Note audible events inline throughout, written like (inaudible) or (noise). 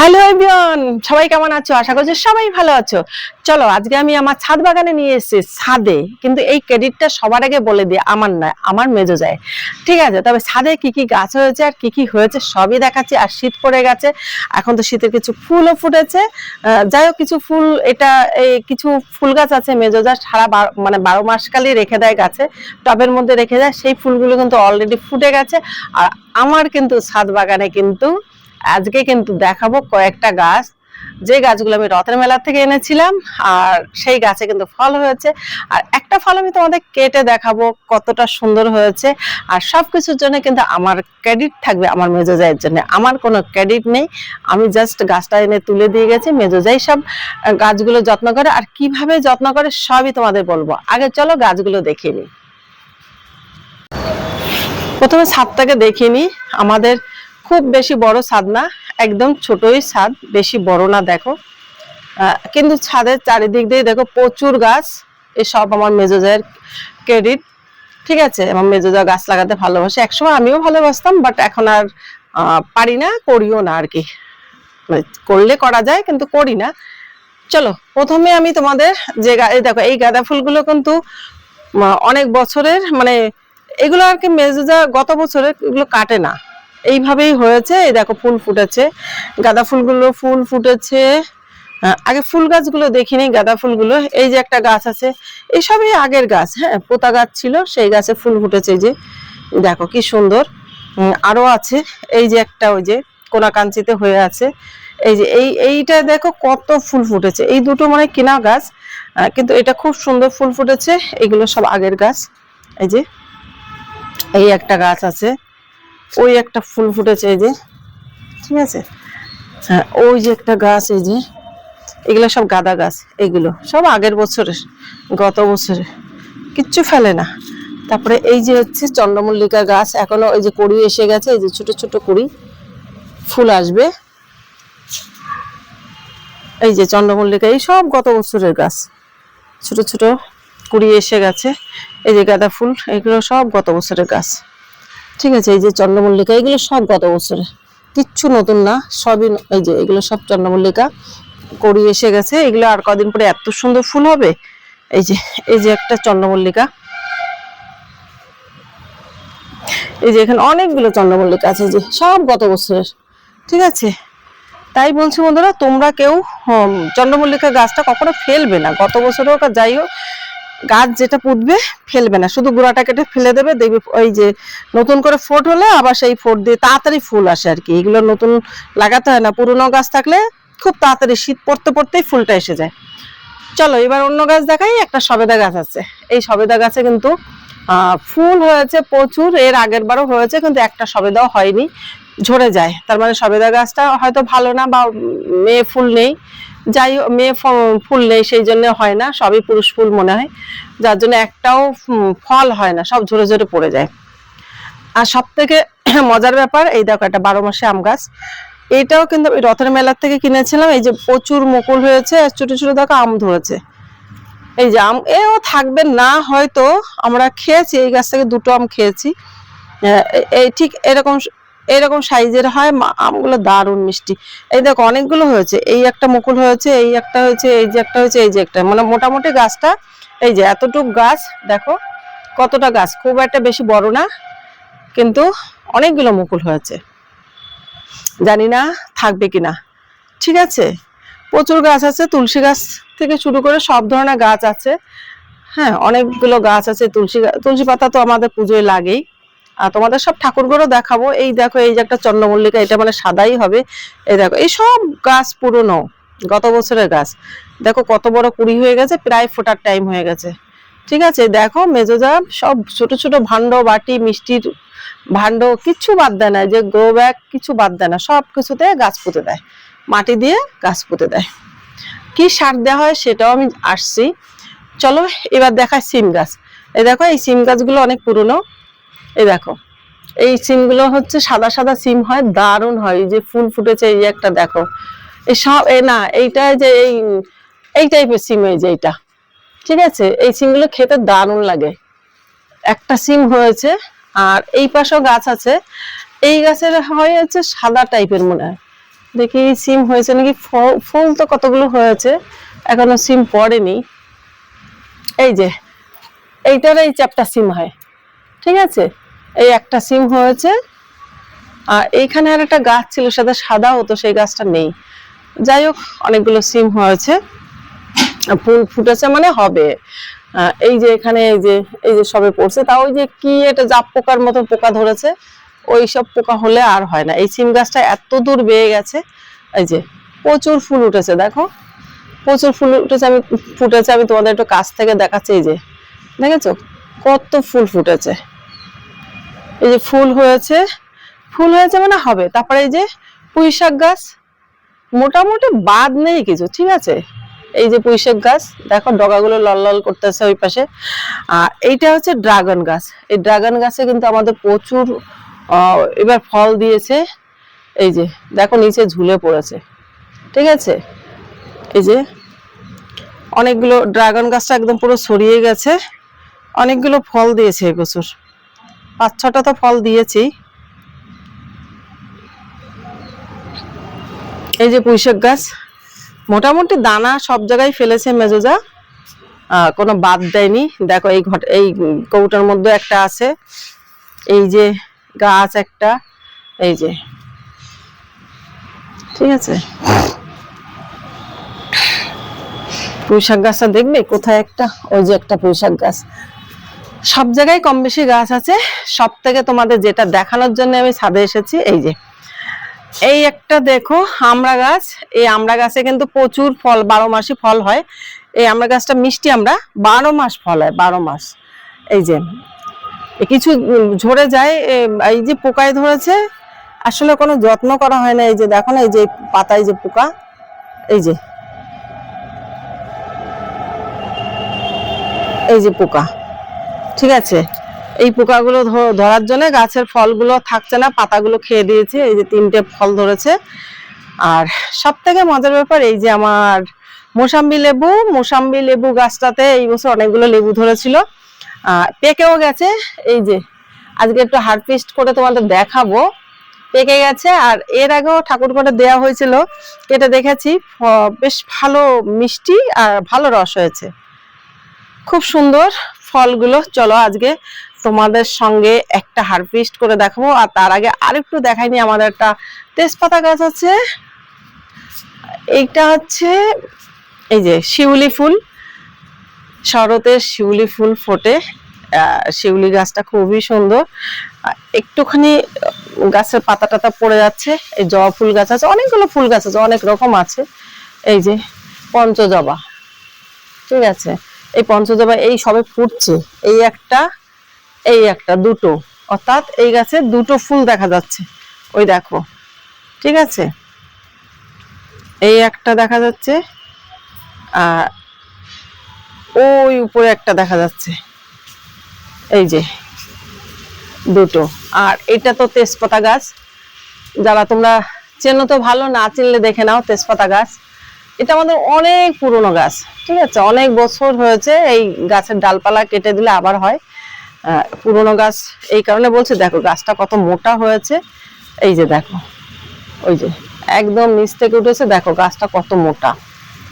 Hello everyone, সবাই কেমন আছো? আশা করছি সবাই ভালো আছো। চলো, আজকে আমি আমার ছাদ বাগানে নিয়ে এসেছি, ছাদে। কিন্তু এই ক্রেডিটটা সবার আগে বলে দিই, আমার নয়, আমার মেজো যায়। ঠিক আছে? তবে ছাদে কি কি গাছ হয়েছে আর কি কি হয়েছে সবই দেখাচ্ছি। আর শীত পড়ে গেছে, এখন তো শীতের কিছু ফুলও ফুটেছে। যাই হোক, কিছু ফুল, এটা এই কিছু ফুল গাছ আছে মেজো যা সারা মানে বারো মাসকালই রেখে দেয় গাছে, টবের মধ্যে রেখে দেয়। সেই ফুলগুলো কিন্তু অলরেডি ফুটে গেছে। আর আমার কিন্তু ছাদ বাগানে কিন্তু আজকে কিন্তু দেখাবো কয়েকটা গাছ। যে গাছগুলো আমি রথের মেলা থেকে এনেছিলাম, আর সেই গাছে কিন্তু ফল হয়েছে। আর একটা ফল আমি তোমাদের কেটে দেখাবো কতটা সুন্দর হয়েছে। আর সব কিছুর জন্য কিন্তু আমার ক্রেডিট থাকবে আমার মেজোজাইয়ের জন্য। আমার কোনো ক্রেডিট নেই। আমি জাস্ট গাছটা এনে তুলে দিয়ে গেছি। মেজোজাই সব গাছগুলো যত্ন করে। আর কীভাবে যত্ন করে সবই তোমাদের বলব। আগে চলো গাছগুলো দেখিয়ে নিই। প্রথমে ছাদটাকে দেখিনি আমাদের খুব বেশি বড় ছাদ না, একদম ছোটই ছাদ, বেশি বড় না, দেখো। কিন্তু ছাদের চারিদিক দিয়ে দেখো প্রচুর গাছ, এসব আমার মেজোজায়ের ক্রেডিট ঠিক আছে? আমার মেজোজা গাছ লাগাতে ভালোবাসে। একসময় আমিও ভালোবাসতাম বাট এখন আর পারি না, করিও না আর কি। মানে করলে করা যায়, কিন্তু করি না। চলো, প্রথমে আমি তোমাদের যে দেখো, এই গাঁদা ফুলগুলো কিন্তু অনেক বছরের মানে এগুলো আর কি মেজোজা গত বছরের এগুলো কাটে না। এইভাবেই হয়েছে এই দেখো ফুল ফুটেছে। গাঁদা ফুলগুলো ফুল ফুটেছে। আগে ফুল গাছগুলো দেখিনি গাঁদা ফুলগুলো। এই যে একটা গাছ আছে এইসবই আগের গাছ হ্যাঁ পোতা গাছ ছিল সেই গাছে ফুল ফুটেছে যে। দেখো কি সুন্দর। উম, আরও আছে এই যে একটা ওই যে কোনাকাঞ্চিতে হয়ে আছে। এই যে এই এইটা দেখো কত ফুল ফুটেছে। এই দুটো মানে কিনা গাছ কিন্তু এটা খুব সুন্দর ফুল ফুটেছে। এগুলো সব আগের গাছ। এই যে এই একটা গাছ আছে। ওই একটা ফুল ফুটেছে এই যে, ঠিক আছে? হ্যাঁ ওই যে একটা গাছ এই যে, এগুলো সব গাঁদা গাছ, এগুলো সব আগের বছরের, গত বছরের, কিচ্ছু ফেলে না। তারপরে এই যে হচ্ছে চন্দ্রমল্লিকা গাছ, এখনও এই যে কড়ি এসে গেছে, এই যে ছোট ছোট কড়ি, ফুল আসবে। এই যে চন্দ্রমল্লিকা, এই সব গত বছরের গাছ, ছোট ছোট কুড়ি এসে গেছে, এই যে গাঁদা ফুল, এগুলো সব গত বছরের গাছ। ঠিক আছে, এই যে চন্দ্রমল্লিকা, এগুলো সব গত বছরের কিচ্ছু নতুন না, সবই এই যে এগুলো সব চন্দ্রমল্লিকা। কড়ি এসে গেছে, এগুলো আর কদিন পরে এত সুন্দর ফুল হবে? এই যে এই যে একটা চন্দ্রমল্লিকা। এই যে এখানে অনেকগুলো চন্দ্রমল্লিকা আছে যে সব গত বছরের। ঠিক আছে? তাই বলছি বন্ধুরা, তোমরা কেউ চন্দ্রমল্লিকা গাছটা কখনো ফেলবে না। গত বছর যাই হোক গাছ যেটা পুঁতবে, ফেলবে না। শুধু গোড়াটা কেটে ফেলে দেবে, দেখবে ওই যে নতুন করে ফোট হলে আবার সেই ফোট দিয়ে তাড়াতাড়ি ফুল আসে আর কি। এগুলো নতুন লাগাতে হয় না। পুরনো গাছ থাকলে খুব তাড়াতাড়ি শীত পড়তে পড়তেই ফুলটা এসে যায়। চলো, এবার অন্য গাছ দেখাই। একটা সবেদা গাছ আছে। এই সবেদা গাছে কিন্তু ফুল হয়েছে প্রচুর। এর আগের বারও হয়েছে, কিন্তু একটা সবেদাও হয়নি। ঝরে যায়। তার মানে সবেদা গাছটা হয়তো ভালো না বা মেয়ে ফুল নেই। যাই মেয়ে ফুল নেই, সেই জন্য হয় না, সবই পুরুষ ফুল মনে হয়। যার জন্য একটাও ফল হয় না, সব ঝরে ঝরে পড়ে যায়। আর সব থেকে (clears throat) মজার ব্যাপার, এই দেখো একটা বারো মাসে আম গাছ। এটাও কিন্তু রথের মেলার থেকে কিনেছিলাম, এই যে প্রচুর মুকুল হয়েছে, আর ছোট ছোট দেখো আম ধরেছে। এই যে আম, এও থাকবে না, হয়তো আমরা খেয়েছি, এই গাছ থেকে দুটো আম খেয়েছি। এই ঠিক এরকম এরকম সাইজের হয় আমগুলো দারুণ মিষ্টি। এই দেখো, অনেকগুলো হয়েছে। এই একটা মুকুল হয়েছে, এই একটা হয়েছে, এই যে একটা হয়েছে, এই যে একটা। মানে মোটামুটি গাছটা, এই যে এতটুক গাছ, দেখো কতটা গাছ। খুব একটা বেশি বড় না, কিন্তু অনেকগুলো মুকুল হয়েছে। জানি না থাকবে কিনা। ঠিক আছে? প্রচুর গাছ আছে, তুলসী গাছ থেকে শুরু করে সব ধরনের গাছ আছে। হ্যাঁ অনেকগুলো গাছ আছে, তুলসী তুলসী পাতা তো আমাদের পুজোয় লাগেই। তোমাদের সব ঠাকুরগুলো দেখাবো। এই দেখো, এই যে একটা চন্দ্রমল্লিকা, এটা মানে সাদাই হবে। এই দেখো, এই সব গাছ পুরনো, গত বছরের গাছ। দেখো কত বড় কুড়ি হয়ে গেছে, প্রায় ফোটার টাইম হয়ে গেছে। ঠিক আছে, দেখো মেজোজা সব ছোট ছোট ভাণ্ড, বাটি, মিষ্টির ভাণ্ড কিচ্ছু বাদ দেয় না যে গ্রো ব্যাগ কিছু বাদ দেয় না, সব কিছুতে গাছ পুঁতে দেয়। মাটি দিয়ে গাছ পুঁতে দেয়। কি সার দেওয়া হয় সেটাও আমি আসছি। চলো, এবার দেখায় সিম গাছ। এই দেখো, এই সিম গাছগুলো অনেক পুরনো। এই দেখো, এই সিমগুলো হচ্ছে সাদা সাদা সিম হয়, দারুণ হয়। যে ফুল ফুটেছে, এই একটা দেখো। এই সব, এ না, এইটা যে এই এই টাইপের সিম এই যে এইটা। ঠিক আছে? এই সিমগুলো খেতে দারুণ লাগে। একটা সিম হয়েছে, আর এই পাশেও গাছ আছে। এই গাছের হয় হচ্ছে সাদা টাইপের মনে হয়। দেখি সিম হয়েছে নাকি? ফুল তো কতগুলো হয়েছে, এখনও সিম পড়েনি। এই যে, এইটার এই চারটা সিম হয়। ঠিক আছে? এই একটা সিম হয়েছে। আর এইখানে আর একটা গাছ ছিল, সাদা সাদা হতো, সেই গাছটা নেই। যাই হোক, অনেকগুলো সিম হয়েছে। ফুল ফুটেছে মানে হবে। এই যে এখানে এই যে এই যে সবে পড়ছে তাও ওই যে কি এটা জাপ পোকার মতো পোকা ধরেছে, ওই সব পোকা হলে আর হয় না। এই সিম গাছটা এত দূর বেয়ে গেছে, এই যে প্রচুর ফুল উঠেছে, দেখো। প্রচুর ফুল উঠেছে, আমি ফুটেছে, আমি তোমাদের একটু কাছ থেকে দেখাচ্ছি, এই যে। দেখেছ? কত ফুল ফুটেছে। এই যে ফুল হয়েছে ফুল হয়েছে মানে হবে। তারপরে এই যে পুঁই শাক গাছ, মোটামুটি বাদ নেই কিছু, ঠিক আছে? এই যে পুঁইশাক গাছ, দেখো ডগাগুলো লাল লাল করতেছে ওই পাশে। আর এইটা হচ্ছে ড্রাগন গাছ। এই ড্রাগন গাছে কিন্তু আমাদের প্রচুর এবার ফল দিয়েছে। এই যে, দেখো নিচে ঝুলে পড়েছে। ঠিক আছে? এই যে, অনেকগুলো ড্রাগন গাছটা একদম পুরো ছড়িয়ে গেছে। অনেকগুলো ফল দিয়েছে প্রচুর পাঁচ ছটা তো ফল দিয়েছি। এই যে পুঁইশাক গাছ, মোটামুটি দানা সব জায়গায় ফেলেছে মেজোজা। কোনো বাদ দেয়নি। দেখো এই ঘট এই কৌটার মধ্যে একটা আছে। এই যে গাছ একটা, এই যে। ঠিক আছে? পুঁইশাক গাছটা দেখবে? কোথায় একটা? ওই যে একটা পুঁইশাক গাছ। সব জায়গায় কম বেশি গাছ আছে। সব থেকে তোমাদের যেটা দেখানোর জন্য আমি ছাদে এসেছি, এই যে। এই একটা দেখো আমড়া গাছ, এই আমড়া গাছে কিন্তু প্রচুর ফল, বারো মাসই ফল হয়। এই আমড়া গাছটা মিষ্টি আমরা, বারো মাস ফল হয়, বারো মাস। এই যে কিছু ঝরে যায় এই যে পোকায় ধরেছে, আসলে কোনো যত্ন করা হয় না, এই যে দেখো না, এই যে পাতায় যে পোকা, এই যে। এই যে পোকা। ঠিক আছে? এই পোকাগুলো ধরার জন্য গাছের ফলগুলো থাকছে না, পাতাগুলো খেয়ে দিয়েছে, এই যে তিনটে ফল ধরেছে। আর সব থেকে মজার ব্যাপার এই যে আমার মোসাম্বি লেবু মোসাম্বি লেবু গাছটাতে এই বছর অনেকগুলো লেবু ধরেছিল। পেকেও গেছে, এই যে আজকে একটু হারভেস্ট করে তোমাদের দেখাবো। পেকে গেছে আর এর আগেও ঠাকুর করে দেওয়া হয়েছিল কেটে দেখেছি বেশ ভালো মিষ্টি আর ভালো রস হয়েছে। খুব সুন্দর ফলগুলো, চলো আজকে তোমাদের সঙ্গে একটা হারভেস্ট করে দেখাবো। আর তার আগে আরেকটু দেখাইনি আমাদের একটা তেজপাতা গাছ আছে। এইটা হচ্ছে, এই যে শিউলি ফুল। শরতের শিউলি ফুল ফোটে। শিউলি গাছটা খুবই সুন্দর। একটুখানি গাছের পাতা টাতা পড়ে যাচ্ছে। এই জবা ফুল গাছ আছে, অনেকগুলো ফুল গাছ আছে, অনেক রকম আছে। এই যে পঞ্চজবা। ঠিক আছে? এই পঞ্চজবা এই সবে ফুটছে। এই একটা এই একটা, দুটো। অর্থাৎ এই গাছে দুটো ফুল দেখা যাচ্ছে। ওই দেখো, ঠিক আছে? এই একটা দেখা যাচ্ছে, আর ওই উপরে একটা দেখা যাচ্ছে। এই যে, দুটো। আর এটা তো তেজপাতা গাছ। যারা তোমরা চেনো তো ভালো, না চিনলে দেখে নাও তেজপাতা গাছ। এটা আমাদের অনেক পুরনো গাছ, ঠিক আছে? অনেক বছর হয়েছে এই গাছের ডালপালা কেটে দিলে আবার হয়। পুরনো গাছ এই কারণে বলছি, দেখো গাছটা কত মোটা হয়েছে। এই যে দেখো, ওই যে একদম নিচ থেকে উঠেছে, দেখো গাছটা কত মোটা।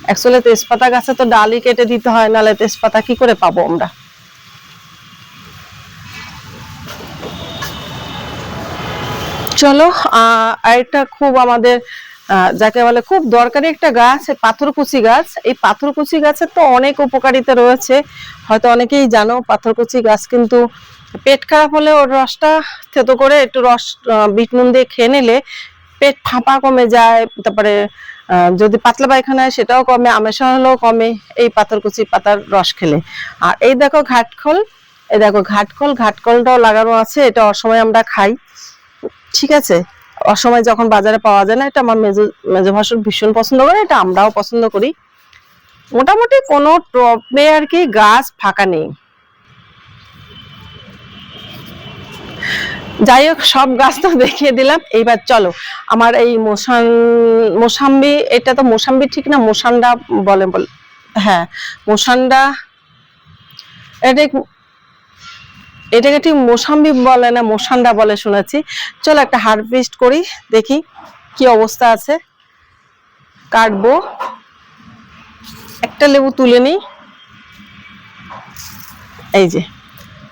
অ্যাকচুয়ালি তেজপাতা গাছে তো ডালই কেটে দিতে হয়, নাহলে তেজপাতা কি করে পাবো আমরা? চলো আরেকটা খুব আমাদের যাকে বলে খুব দরকারি একটা গাছ পাথরকুচি গাছ। এই পাথরকুচি গাছের তো অনেক উপকারিতা রয়েছে। হয়তো অনেকেই জানো, পাথরকুচি গাছ কিন্তু পেট খারাপ হলে ওর রসটা থেতো করে একটু রস বিট নুন দিয়ে খেয়ে নিলে পেট ফাঁপা কমে যায়। তারপরে যদি পাতলা পায়খানা হয় সেটাও কমে আমেশা হলেও কমে এই পাথরকুচি পাতার রস খেলে। আর এই দেখো ঘাটখল, এই দেখো ঘাটকল ঘাটকলটাও লাগানো আছে, এটা অসময় আমরা খাই। ঠিক আছে? অসময় যখন বাজারে পাওয়া যায় না, এটা আমার মেজো মেজো ভাসুর ভীষণ পছন্দ করে, এটা আমরাও পছন্দ করি। মোটামুটি কোনো টবে আর কি গাছ ফাঁকা নেই। যাই হোক, সব গাছ তো দেখিয়ে দিলাম। এইবার চলো, আমার এই মোসান, মোসাম্বি, এটা তো মোসাম্বি ঠিক না, মোসান্ডা বলে বলে হ্যাঁ মোসান্ডা, এটা এটাকে ঠিক মোসাম্বি বলে না মোসান্ডা বলে শুনেছি। চলো একটা হারভেস্ট করি, দেখি কি অবস্থা আছে। কাটবো। একটা লেবু তুলে নিই। এই যে,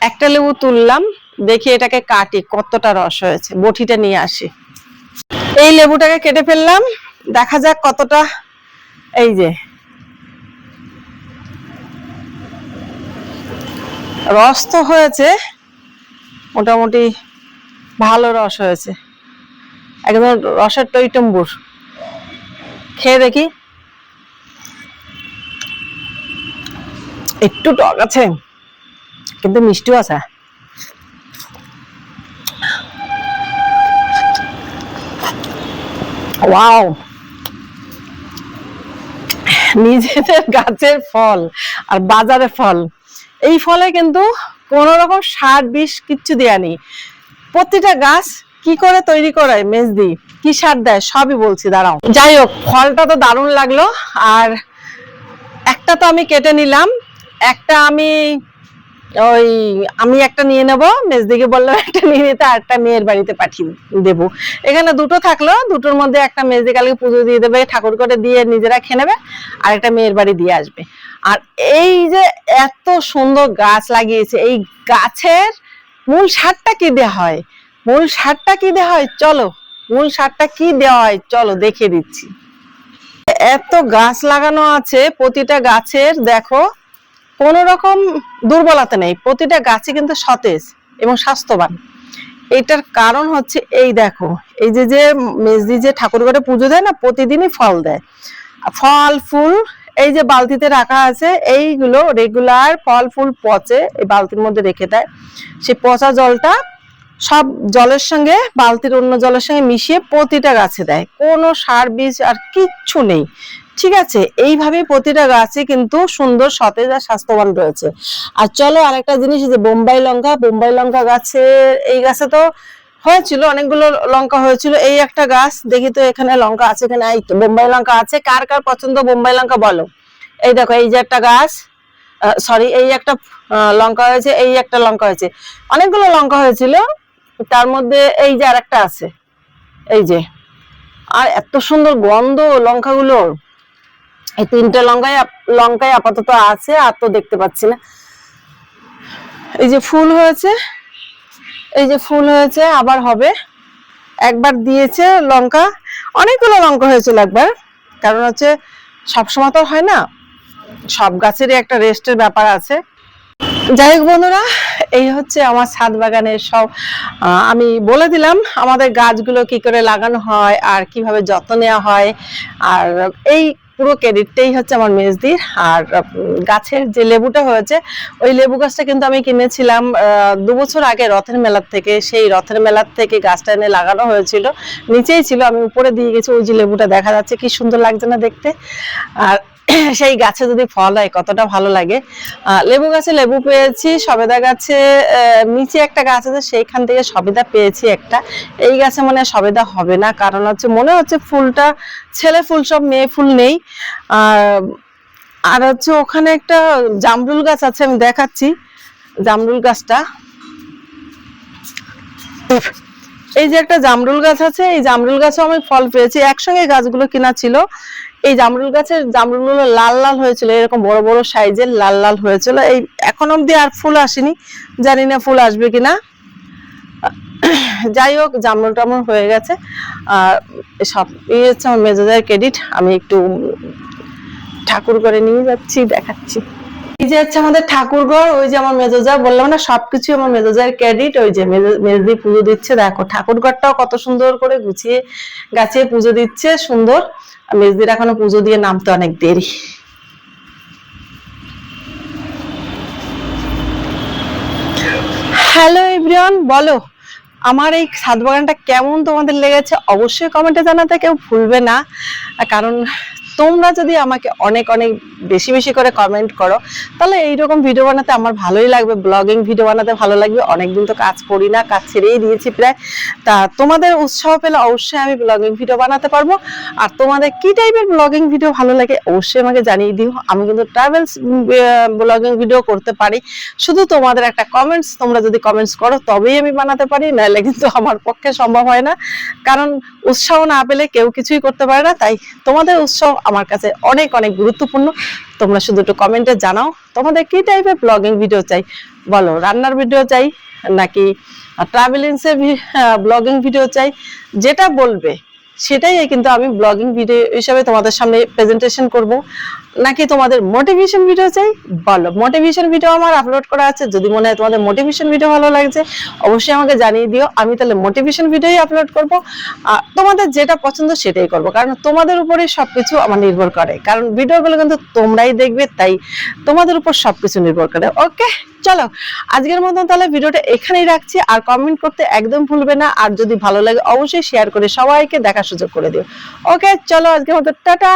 একটা লেবু তুললাম, দেখি এটাকে কাটি, কতটা রস হয়েছে। বটিটা নিয়ে আসি। এই লেবুটাকে কেটে ফেললাম, দেখা যাক কতটা, এই যে রস তো হয়েছে, মোটামুটি ভালো রস হয়েছে। একদম রসের টইটম্বুর। খেয়ে দেখি। একটু টক আছে, কিন্তু মিষ্টিও আছে। ওয়াও! নিজেদের গাছের ফল আর বাজারে ফল। এই ফলে কিন্তু কোন রকম সার বিষ কিচ্ছু দেয়া নেই। প্রতিটা গাছ কি করে তৈরি করে মেজদি? কি সার দেয়? সবই বলছি, দাঁড়াও। যাই হোক, ফলটা তো দারুণ লাগল। আর একটা তো আমি কেটে নিলাম। একটা আমি ওই আমি একটা নিয়ে নেব, মেজদিকে বললাম একটা নিয়ে নিতে আর একটা মেয়ের বাড়িতে পাঠিয়ে দেব। এখানে দুটো থাকল, দুটোর মধ্যে একটা মেজদি কালকে পুজো দিয়ে দেবে ঠাকুর করে দিয়ে নিজেরা খেয়ে নেবে, আর একটা মেয়ের বাড়ি দিয়ে আসবে। আর এই যে এত সুন্দর গাছ লাগিয়েছে, এই গাছের মূল সারটা কি দেওয়া হয়? মূল সারটা কি দেওয়া হয়? চলো, মূল সারটা কি দেওয়া হয়? চলো, দেখিয়ে দিচ্ছি। এত গাছ লাগানো আছে, প্রতিটা গাছের, দেখো কোনো রকম দুর্বলতা নেই। প্রতিটা গাছে কিন্তু সতেজ এবং স্বাস্থ্যবান। এটার কারণ হচ্ছে এই দেখো, এই যে যে মেজদি যে ঠাকুর ঘরে পুজো দেয় না, প্রতিদিনই ফল দেয়। ফল, ফুল, এই যে বালতিতে রাখা আছে, এইগুলো রেগুলার ফল, ফুল পচে এই বালতির মধ্যে রেখে দেয়। সেই পচা জলটা সব জলের সঙ্গে, বালতির অন্য জলের সঙ্গে মিশিয়ে প্রতিটা গাছে দেয়। কোনো সার বীজ আর কিচ্ছু নেই। ঠিক আছে? এইভাবে প্রতিটা গাছে কিন্তু সুন্দর, সতেজ আর স্বাস্থ্যবান রয়েছে। আর চলো আরেকটা জিনিস যে বোম্বাই লঙ্কা বোম্বাই লঙ্কা গাছে, এই গাছে তো হয়েছিল, অনেকগুলো লঙ্কা হয়েছিল। এই একটা গাছ, দেখি তো এখানে লঙ্কা আছে এখানে এই তো, বোম্বাই লঙ্কা আছে। কার কার পছন্দ বোম্বাই লঙ্কা বলো? এই দেখো, এই যে একটা গাছ সরি এই একটা লঙ্কা হয়েছে, এই একটা লঙ্কা হয়েছে। অনেকগুলো লঙ্কা হয়েছিল, তার মধ্যে এই যে আরেকটা আছে। এই যে, আর এত সুন্দর গন্ধ লঙ্কাগুলোর। এই তিনটে লঙ্কায় লঙ্কায় আপাতত আছে, আর তো দেখতে পাচ্ছি না। এই যে ফুল হয়েছে, এই যে ফুল হয়েছে, আবার হবে। একবার দিয়েছে লঙ্কা। অনেকগুলো লঙ্কা হয়েছিল একবার, কারণ হচ্ছে সবসময় তো হয় না, সব গাছেরই একটা রেস্টের ব্যাপার আছে। যাই হোক বন্ধুরা, এই হচ্ছে আমার ছাদ বাগানের সব আমি বলে দিলাম আমাদের গাছগুলো কি করে লাগানো হয় আর কীভাবে যত্ন নেওয়া হয়। আর এই পুরো ক্রেডিটটাই হচ্ছে আমার মেজদির। আর গাছের যে লেবুটা হয়েছে, ওই লেবু গাছটা কিন্তু আমি কিনেছিলাম দু বছর আগে রথের মেলার থেকে। সেই রথের মেলার থেকে গাছটা এনে লাগানো হয়েছিল। নিচেই ছিল, আমি উপরে দিয়ে গেছি, ওই যে লেবুটা দেখা যাচ্ছে, কি সুন্দর লাগছে না দেখতে। আর (coughs) সেই গাছে যদি ফল হয়, কতটা ভালো লাগে? লেবু গাছে লেবু পেয়েছি, সবেদা গাছে নিচে একটা গাছ আছে, সেইখান থেকে সবেদা পেয়েছি একটা। এই গাছে মানে সবেদা হবে না, কারণ হচ্ছে মনে হচ্ছে ফুলটা, ছেলে ফুল, সব মেয়ে ফুল নেই। আর আর হচ্ছে ওখানে একটা জামরুল গাছ আছে, আমি দেখাচ্ছি। জামরুল গাছটা। এই যে একটা জামরুল গাছ আছে, এই জামরুল গাছেও আমি ফল পেয়েছি। একসঙ্গে গাছগুলো কিনা ছিল। এই জামরুল গাছের জামরুলগুলো লাল লাল হয়েছিল, এরকম বড় বড় সাইজের লাল লাল হয়েছিল। এই এখন অব্দি আর ফুল আসেনি, জানি না ফুল আসবে কিনা। যাই হোক, জামরুল টামরুল হয়ে গেছে। আর সব ইয়ে হচ্ছে আমার মেজাজের ক্রেডিট আমি একটু ঠাকুর করে নিয়ে যাচ্ছি, দেখাচ্ছি। এই যে হচ্ছে আমাদের ঠাকুরঘর, ওই যে আমার মেজোজা বললাম না, সবকিছু আমার মেজোজার ক্রেডিট ওই যে মেজদি পুজো দিচ্ছে। দেখো, ঠাকুরঘরটাও কত সুন্দর করে গুছিয়ে গাছিয়ে পুজো দিচ্ছে, সুন্দর। মেজদির এখনও পুজো দিয়ে নামতে অনেক দেরি। হ্যালো এভরিওয়ান বলো, আমার এই ছাদ বাগানটা কেমন তোমাদের লেগেছে? অবশ্যই কমেন্টে জানাতে কেউ ভুলবে না। কারণ তোমরা যদি আমাকে অনেক অনেক বেশি বেশি করে কমেন্ট করো, তাহলে এইরকম ভিডিও বানাতে আমার ভালোই লাগবে ব্লগিং ভিডিও বানাতে ভালো লাগবে। অনেকদিন তো কাজ করি না, কাজ ছেড়েই দিয়েছি প্রায়। তা তোমাদের উৎসাহ পেলে অবশ্যই আমি ব্লগিং ভিডিও বানাতে পারব। আর তোমাদের কি টাইপের ব্লগিং ভিডিও ভালো লাগে অবশ্যই আমাকে জানিয়ে দিও। আমি কিন্তু ট্রাভেলস ব্লগিং ভিডিও করতে পারি। শুধু তোমাদের একটা কমেন্টস তোমরা যদি কমেন্টস করো, তবেই আমি বানাতে পারি, নাহলে কিন্তু আমার পক্ষে সম্ভব হয় না। কারণ উৎসাহ না পেলে কেউ কিছুই করতে পারে না। তাই তোমাদের উৎসাহ আমার কাছে অনেক অনেক গুরুত্বপূর্ণ। তোমরা শুধু একটু কমেন্টে জানাও, তোমাদের কি টাইপের ব্লগিং ভিডিও চাই? বলো, রান্নার ভিডিও চাই নাকি ট্রাভেলিংসের ব্লগিং ভিডিও চাই? যেটা বলবে, সেটাই কিন্তু আমি ব্লগিং ভিডিও হিসাবে তোমাদের সামনে প্রেজেন্টেশন করব। নাকি তোমাদের মোটিভেশন ভিডিও চাই? বলো মোটিভেশন ভিডিও আমার আপলোড করা আছে। যদি মনে হয় তোমাদের মোটিভেশন ভিডিও ভালো লাগছে, অবশ্যই আমাকে জানিয়ে দিও। আমি তাহলে মোটিভেশন ভিডিওই আপলোড করব। তোমাদের যেটা পছন্দ সেটাই করব। কারণ তোমাদের উপরেই সবকিছু আমার নির্ভর করে। কারণ ভিডিওগুলো কিন্তু তোমরাই দেখবে, তাই তোমাদের উপর সবকিছু নির্ভর করে। ওকে? চলো, আজকের মতন তাহলে ভিডিওটা এখানেই রাখছি। আর কমেন্ট করতে একদম ভুলবে না। আর যদি ভালো লাগে, অবশ্যই শেয়ার করে সবাইকে দেখার সুযোগ করে দিও। ওকে, চলো আজকের মতো, টাটা!